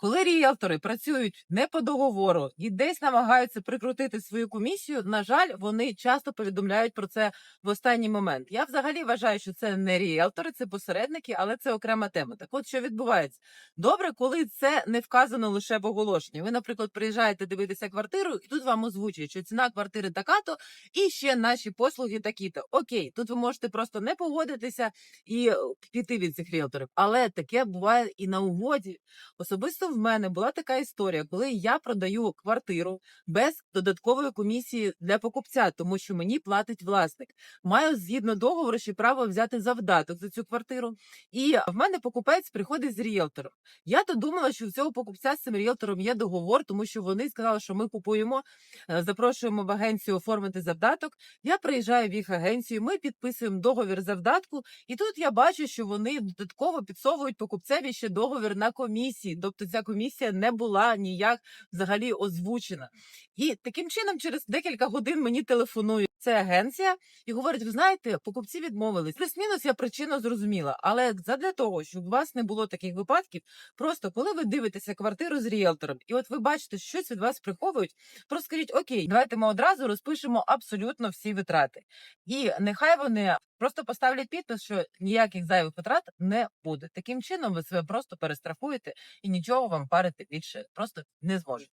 Коли ріелтори працюють не по договору і десь намагаються прикрутити свою комісію, на жаль, вони часто повідомляють про це в останній момент. Я взагалі вважаю, що це не ріелтори, це посередники, але це окрема тема. Так от що відбувається? Добре, коли це не вказано лише в оголошенні. Ви, наприклад, приїжджаєте дивитися квартиру, і тут вам озвучують, що ціна квартири така-то, і ще наші послуги такі-то. Окей, тут ви можете просто не погодитися і е, піти від цих ріелторів. Але таке буває і на угоді. Особисто в мене була така історія, коли я продаю квартиру без додаткової комісії для покупця, тому що мені платить власник. Маю згідно договору ще право взяти завдаток за цю квартиру. І в мене покупець приходить з ріелтором. Я то думала, що в цього покупця з цим ріелтором є договор, тому що вони сказали, що ми купуємо, е, запрошуємо в агенцію оформити завдаток. Я приїжджаю в їх агенцію, ми підписуємо договір завдатку, і тут я бачу, що вони додатково підсовують покупцеві ще договір на комісії. Тобто ця комісія не була ніяк взагалі озвучена. І таким чином, через декілька годин мені телефонує це агенція і говорить: ви знаєте, покупці відмовились. Плюс-мінус я причину зрозуміла. Але задля того, щоб у вас не було таких випадків, просто коли ви дивитеся квартиру з ріелтором, і от ви бачите, що щось від вас приховують, просто скажіть: Окей, давайте ми одразу розпишемо абсолютно всі витрати. І нехай вони просто поставлять підпис, що ніяких зайвих витрат не буде. Таким чином ви себе просто перестрахуєте і нічого вам парити більше просто не зможуть.